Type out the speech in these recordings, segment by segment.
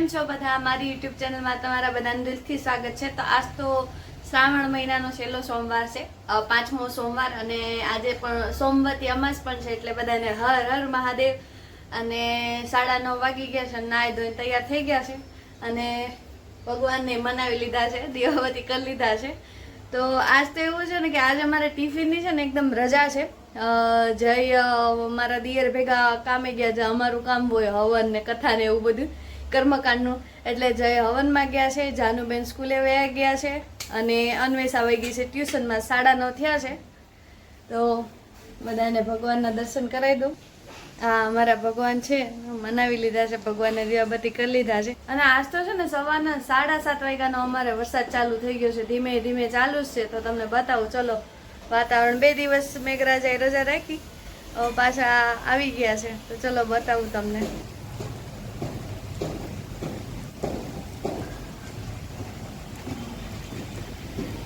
કેમ છો બધા? મારી યુટ્યુબ ચેનલમાં તમારા બધાને દિલથી સ્વાગત છે. તો આજ તો શ્રાવણ મહિનાનો છેલ્લો સોમવાર છે. પાંચમો સોમવાર અને આજે પણ સોમવતી અમાસ પણ છે એટલે બધાને હર હર મહાદેવ. અને સાડા નવ વાગી ગયા છે નાય ધોઈને તૈયાર થઈ ગયા છે. અને ભગવાનને મનાવી લીધા છે દિવાવતી કરી લીધા છે. તો આજ તો એવું છે ને કે આજે અમારે ટિફિનની છે ને એકદમ રજા છે. જય મારા દિયર ભેગા કામે ગયા છે. અમારું કામ હોય હવન ને કથા ને એવું બધું. કર્મકાંડનું. એટલે જય હવનમાં ગયા છે, જાનુબેન સ્કૂલે વયા ગયા છે અને અન્વેષા વહી ગઈ છે, ટ્યુશનમાં સાડા નવ થયા છે. તો બધાને ભગવાનના દર્શન કરાવી દઉં. હા અમારા ભગવાન છે, મનાવી લીધા છે, ભગવાનને દિવાબત્તી કરી લીધા છે. અને આજ તો છે ને સવારના સાડા સાત વાગ્યાનો અમારે વરસાદ ચાલુ થઈ ગયો છે, ધીમે ધીમે ચાલુ જ છે. તો તમને બતાવું, ચલો, વાતાવરણ બે દિવસ મેઘરાજાએ રજા રાખી પાછા આવી ગયા છે. તો ચલો બતાવું તમને.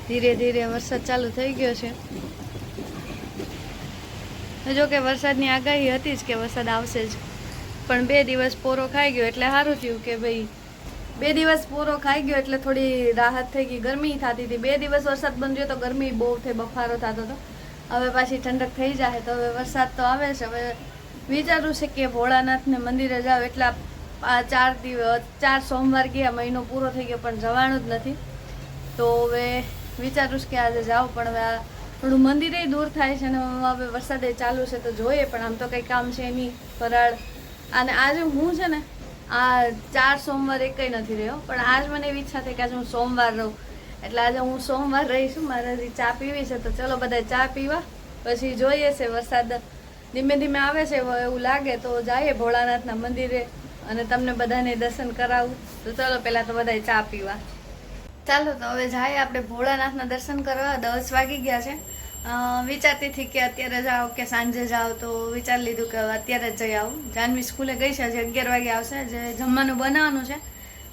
ધીરે ધીરે વરસાદ ચાલુ થઈ ગયો છે. જો કે વરસાદની આગાહી હતી જ કે વરસાદ આવશે જ. પણ બે દિવસ પોરો ખાઈ ગયો એટલે સારું થયું કે ભાઈ બે દિવસ પૂરો ખાઈ ગયો એટલે થોડી રાહત થઈ ગઈ. ગરમી થતી હતી. બે દિવસ વરસાદ બંધ રહ્યો તો ગરમી બહુ થઈ બફારો થતો હતો. હવે પાછી ઠંડક થઈ જાય તો હવે વરસાદ તો આવે છે હવે વિચારું છે કે ભોળાનાથને મંદિરે જાવ એટલા આ ચાર દિવસ, ચાર સોમવાર ગયા, મહિનો પૂરો થઈ ગયો, પણ જવાનું જ નથી. તો હવે વિચારું છું કે આજે જાઉં, પણ હવે આ થોડું મંદિરે દૂર થાય છે અને હવે વરસાદે ચાલુ છે તો જોઈએ, પણ આમ તો કંઈ કામ છે નહીં, ફરાળ. અને આજે હું છે ને, આ ચાર સોમવાર એક નથી રહ્યો, પણ આજ મને એવી ઈચ્છા થઈ કે આજે હું સોમવાર રહું. એટલે આજે હું સોમવાર રહીશું મારે હજી ચા પીવી છે, તો ચલો બધા ચા પીવા. પછી જોઈએ છે વરસાદ ધીમે ધીમે આવે છે એવું લાગે તો જઈએ ભોળાનાથના મંદિરે અને તમને બધાને દર્શન કરાવું. તો ચલો પહેલાં તો બધા ચા પીવા. ચાલો તો હવે જાય આપણે ભોળાનાથના દર્શન કરવા. દસ વાગી ગયા છે. વિચારતી હતી કે અત્યારે જાઓ કે સાંજે જાઓ તો વિચાર લીધું કે અત્યારે જ જઈ આવું. જાનવી સ્કૂલે ગઈ છે, હજી અગિયાર વાગે આવશે. જે જમવાનું બનાવવાનું છે.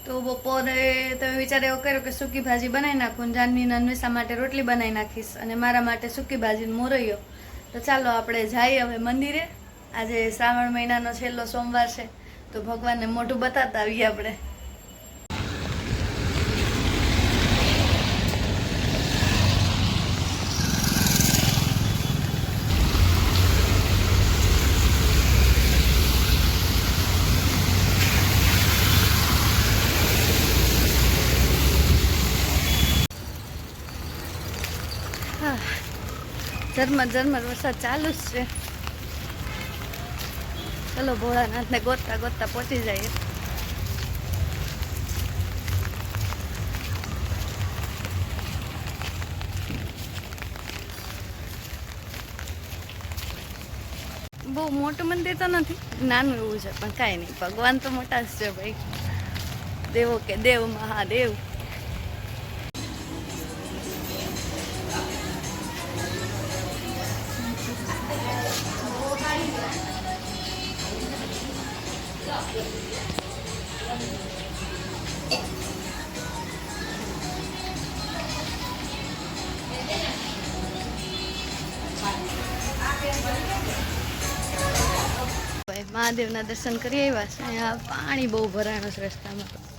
તો બપોરે તમે વિચાર એવો કર્યો કે સૂકી ભાજી બનાવી નાખું અને જાનવી અને અન્વેષા માટે રોટલી બનાવી નાખીશ અને મારા માટે સૂકી ભાજીનો મોરૈયો. તો ચાલો આપણે જઈએ હવે મંદિરે. આજે શ્રાવણ મહિનાનો છેલ્લો સોમવાર છે. તો ભગવાનને મોઢું બતાવતા આવીએ આપણે હા. ઝરમર ઝરમર વરસાદ ચાલુ જ છે. ચલો ભોળાનાથને ગોતતા ગોતતા પહોંચી જઈએ. બહુ મોટું મંદિર તો નથી, નાનું એવું છે, પણ કાંઈ નહીં. ભગવાન તો મોટા જ છે ભાઈ. દેવો કે દેવ, મહાદેવ. મહાદેવના દર્શન કરી આવ્યા છે. અહીંયા પાણી બહુ ભરાણું છે રસ્તામાં.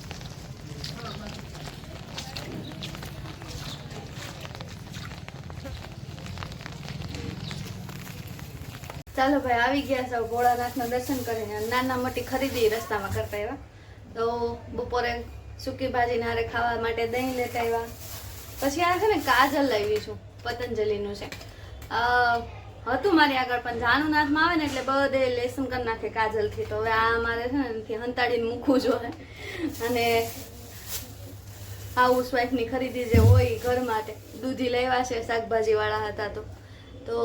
ચાલો ભાઈ, આવી ગયા સૌ ભોળાનાથના દર્શન કરીને નાના મોટી ખરીદી રસ્તામાં કરતા આવ્યા. તો બપોરે સૂકી ભાજી નારે ખાવા માટે દહીં લેતા આવ્યા પછી આ છે ને કાજલ લાવી છું, પતંજલિનું છે. હતું મારી આગળ, પણ જાનુનાથમાં આવે ને એટલે બધે લેસન કરી નાખે કાજલથી. તો હવે આ મારે છે ને હંતાડીને મૂકવું જોઈએ. અને હાઉસ વાઈફની ખરીદી જે હોય ઘર માટે. દૂધી લેવા છે શાકભાજી વાળા હતા તો. તો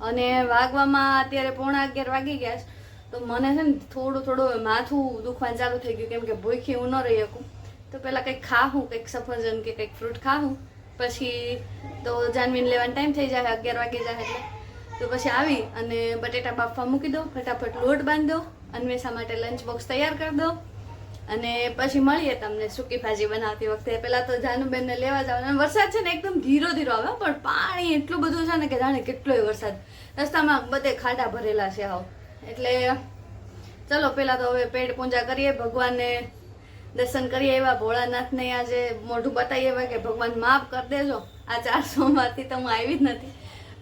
અને વાગવામાં અત્યારે પોણા અગિયાર વાગી ગયા છે. તો મને છે ને થોડું થોડું માથું દુખવાનું ચાલુ થઈ ગયું, કેમ કે ભૂખી હું ન રહી શકું. તો પહેલાં કંઈક ખાવું કંઈક સફરજન કે કંઈક ફ્રૂટ ખાવું પછી તો જાનવીને લેવાનો ટાઈમ થઈ જાય, અગિયાર વાગી જાય એટલે. તો પછી આવી અને બટેટા બાફવા મૂકી દો ફટાફટ લોટ બાંધી અન્વેષા માટે લંચ બોક્સ તૈયાર કરી દો અને પછી મળીએ તમને સૂકી ભાજી બનાવતી વખતે. પહેલાં તો જાનુબેનને લેવા જાવ અને વરસાદ છે ને એકદમ ધીરો ધીરો આવે પણ પાણી એટલું બધું છે ને કે જાણે કેટલોય વરસાદ. રસ્તામાં બધે ખાડા ભરેલા છે આવ. એટલે ચલો, પહેલાં તો હવે પેટ પૂજા કરીએ, ભગવાનને દર્શન કરીએ એવા. ભોળાનાથને આજે મોઢું બતાવીએ એવા કે ભગવાન માફ કરી દેજો. આ ચાર સોમવારથી તો હું આવી જ નથી.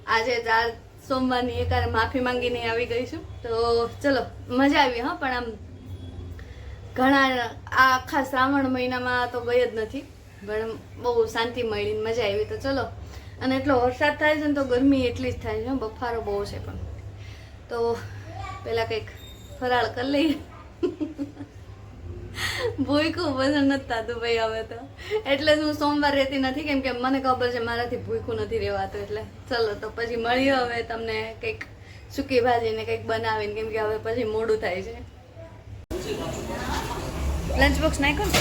આજે ચાર સોમવારની એકારે માફી માંગીને આવી ગઈ છું. તો ચલો, મજા આવી હા, પણ આમ ઘણા આ આખા શ્રાવણ મહિનામાં તો ગઈ જ નથી, પણ બહુ શાંતિ મળી મજા આવી તો ચલો. અને એટલો વરસાદ થાય છે ને તો ગરમી એટલી જ થાય છે બફારો બહુ છે પણ. તો પેલા કંઈક ફરાળ કરી લઈએ. ભૂખું વજન નથી થતું ભાઈ હવે તો. એટલે જ હું સોમવાર રહેતી નથી, કેમ કે મને ખબર છે મારાથી ભૂખું નથી રહેવાતું, એટલે ચલો તો પછી મળીએ હવે તમને કંઈક સૂકી ભાજીને કંઈક બનાવીને, કેમ કે હવે પછી મોડું થાય છે. લંચ બોક્સ નાખ્યો ને?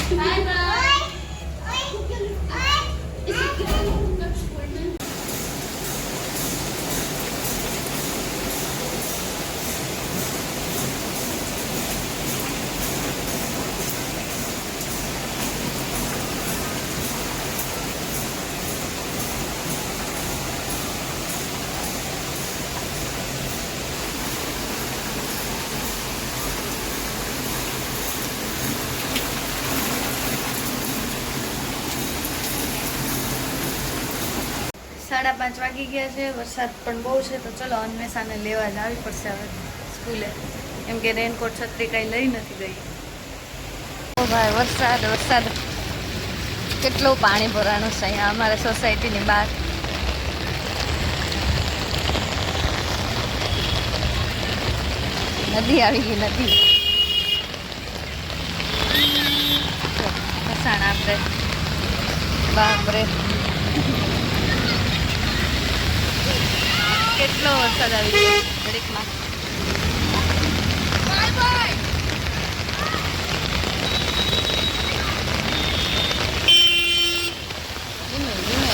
સાડા પાંચ વાગી ગયા છે વરસાદ પણ બહુ છે તો ચલો અન્વેષાને લેવા જ આવી પડશે હવે સ્કૂલે. કેમ કે રેનકોટ છત્રી કાંઈ લઈ નથી ગઈ. ઓ ભાઈ વરસાદ વરસાદ. કેટલું પાણી ભરાણું છે અહીંયા અમારા સોસાયટીની બહાર. નદી આવી ગઈ નદી. જો, વસાણ આપણે બાપરે. કેટલો વરસાદ આવી ગયો? ઘડીકમાં ધીમે ધીમે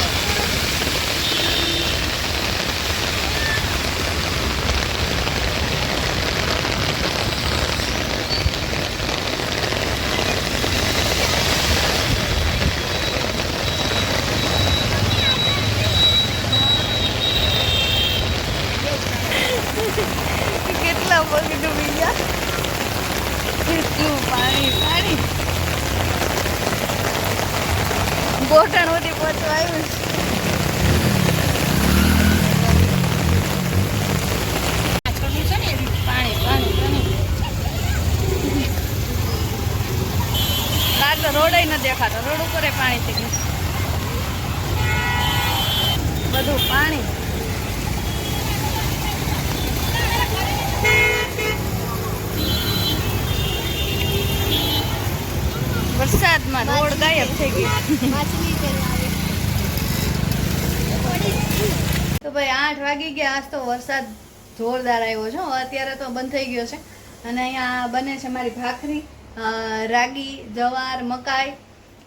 કેટલા પગ ડૂબી ગયા કેટલું પાણી પાણી ગોઠણ સુધી પહોંચવા આવ્યું રોડ ન દેખાતો રોડ ઉપર પાણી થઈ ગયું. બધું પાણી વરસાદમાં રોડ ગાયબ થઈ ગયો ભાઈ આઠ વાગી ગયા. આજ તો વરસાદ જોરદાર આવ્યો છે અત્યારે તો બંધ થઈ ગયો છે. અને અહીંયા બને છે મારી ભાખરી રાગી, જવાર, મકાઈ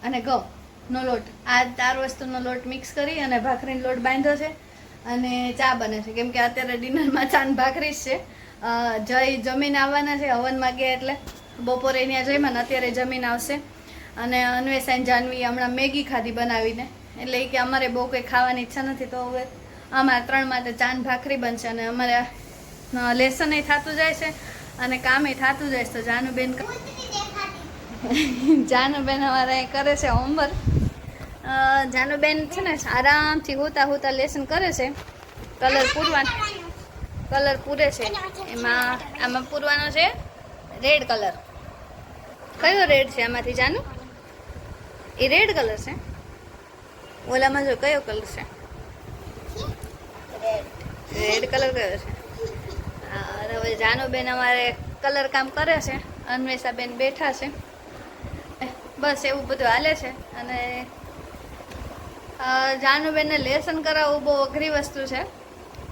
અને ઘઉંનો લોટ. આ ચાર વસ્તુનો લોટ મિક્સ કરી અને ભાખરીનો લોટ બાંધ્યો છે. અને ચા બને છે. કેમ કે અત્યારે ડિનરમાં ચા ભાખરી જ છે. જય જમીન આવવાના છે. હવનમાં ગયા એટલે બપોરે ત્યાં જઈમાં અત્યારે જમીન આવશે. અને અન્વેષાઈન જાનવી હમણાં મેગી ખાધી બનાવીને. એટલે કે અમારે બહુ કંઈ ખાવાની ઈચ્છા નથી. તો હવે અમારા ત્રણ માટે ચાન ભાખરી બનશે અને અમારે લેસન થતું જાય છે અને કામે થતું જાય છે. તો જાનુબેન જાનુબેન અમારે અહીં કરે છે હોમવર્ક જાનુબેન છે ને આરામથી હોતા હોતા લેસન કરે છે. કલર પૂરવાનો કલર પૂરે છે. એમાં, આમાં પૂરવાનો છે રેડ કલર. કયો રેડ છે આમાંથી જાનું? એ રેડ કલર છે. ઓલામાં જો કયો કલર છે રેડ કલર કયો છે. અને હવે જાનુબેન અમારે કલર કામ કરે છે. અન્વેષાબેન બેઠા છે. બસ એવું બધું હાલે છે. અને જાનુબેનને લેસન કરાવવું બહુ અઘરી વસ્તુ છે.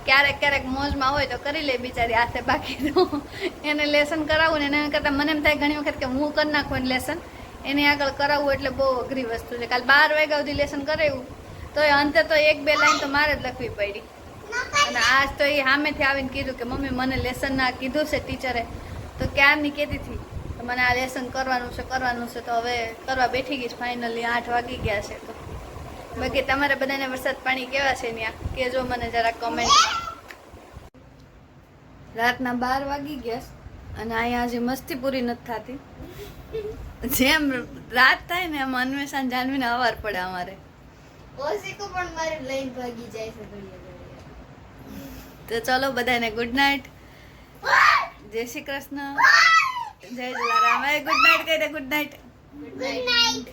ક્યારેક ક્યારેક મોજમાં હોય તો કરી લે બિચારી હાથે બાકી એને લેસન કરાવવું ને એના કરતાં મને એમ થાય ઘણી વખત કે હું કરી નાખું લેસન. એની આગળ કરાવવું એટલે બહુ અઘરી વસ્તુ છે. કાલ બાર વાગ્યા સુધી લેસન કરાવ્યું. તો અંતે તો એક બે લાઈન તો મારે જ લખવી પડી. અને આજ તો એ સામેથી આવીને કીધું કે મમ્મી મને લેસન ના કીધું છે ટીચરે તો ક્યારની કહેતી હતી? મને આ લેસન કરવાનું છે કરવાનું છે, તો હવે કરવા બેઠી ગઈ ફાઇનલી આઠ વાગી ગયા છે તો. બાકી તમારે બધાને વરસાદ પાણી કેવા છે ત્યાં કેજો મને જરા કમેન્ટ રાતના બાર વાગી ગયા અને અહીંયા હજી મસ્તી પૂરી નથી થતી. જેમ રાત થાય ને એમ અન્વેષણ જાનવીને અવાર પડે અમારે. ઓશિકો પણ મારે લઈને ભાગી જાય છે. તો ચલો બધાને ગુડ નાઇટ જય શ્રી કૃષ્ણ. જય જલારામ. એ ગુડ નાઇટ કહી દે ગુડ નાઇટ ગુડ night.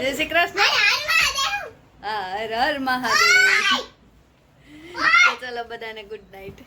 જય શ્રી કૃષ્ણ. હર હર મહાદેવ. તો ચલો બધાને ગુડ નાઇટ